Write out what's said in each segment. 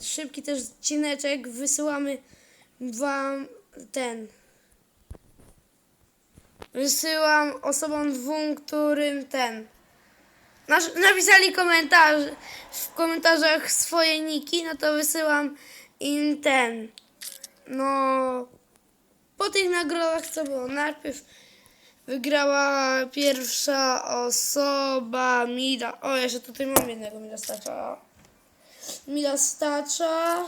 Szybki też odcineczek. Wysyłamy wam ten. Wysyłam osobom dwóm, którym ten. Nasz, napisali komentarz w komentarzach swoje niki, no to wysyłam im ten. No. Po tych nagrodach co było? Najpierw wygrała pierwsza osoba Mida. O, jeszcze tutaj mam jednego Mida Stacza. Mida Stacza.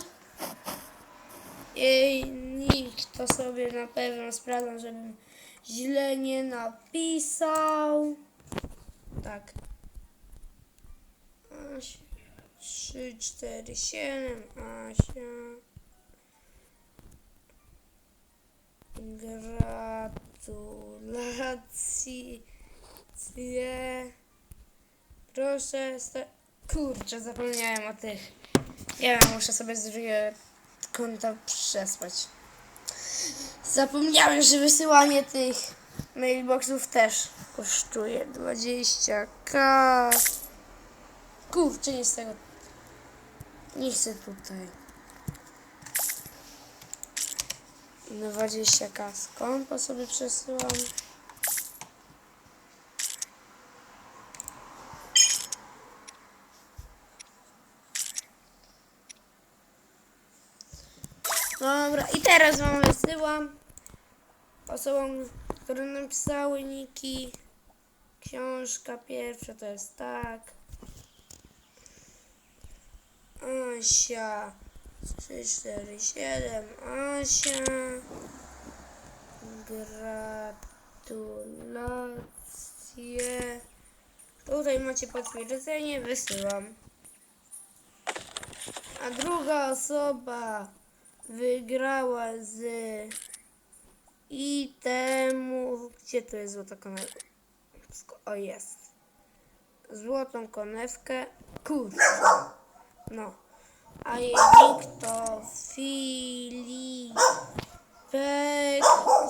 Jej nick to sobie na pewno sprawdzam, żebym źle nie napisał. Tak. Asia. 3, 4, 7, Asia. Gratulacje. Proszę. Kurczę, zapomniałem o tych. Ja muszę sobie z drugiego konta przesłać. Zapomniałem, że wysyłanie tych mailboxów też kosztuje 20k. Kurczę, nie z tego. Nie chcę tutaj. 20k z kompa sobie przesyłam. Dobra, i teraz wam wysyłam osobom, które napisały niki. Książka pierwsza to jest tak. Asia 3, 4, 7 Asia Gratulacje Tutaj macie potwierdzenie, wysyłam. A druga osoba wygrała z itemu. Gdzie to jest złota konewka? O, jest. Złotą konewkę. Kurczę. No. A jej to Filipek.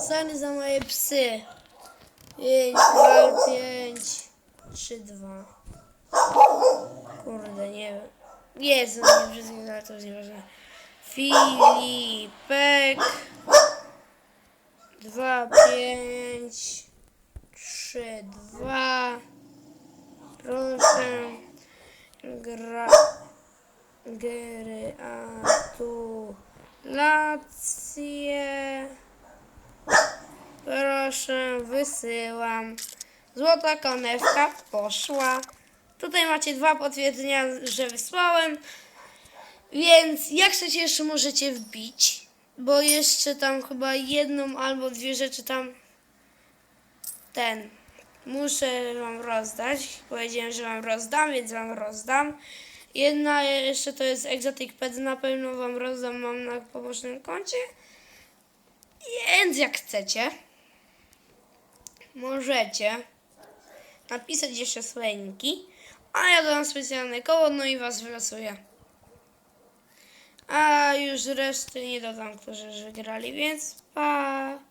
Zany za moje psy. 5, 2, 5, 3, 2. Kurde, nie wiem. Jezu, nie brzydnie, ale to jest nieważne. Filipek. 2, 5, 3, 2. Proszę. Gra. Gratulacje. Proszę, wysyłam. Złota konewka poszła. Tutaj macie dwa potwierdzenia, że wysłałem. Więc jak chcecie jeszcze możecie wbić, bo jeszcze tam chyba jedną albo dwie rzeczy tam ten muszę wam rozdać. Powiedziałem, że wam rozdam, więc wam rozdam. Jedna jeszcze to jest Exotic Pet, na pewno wam rozdam, mam na pobocznym koncie. Więc jak chcecie, możecie napisać jeszcze niki, a ja dodam specjalne koło, no i was wylosuję. A już reszty nie dodam, którzy wygrali, więc pa!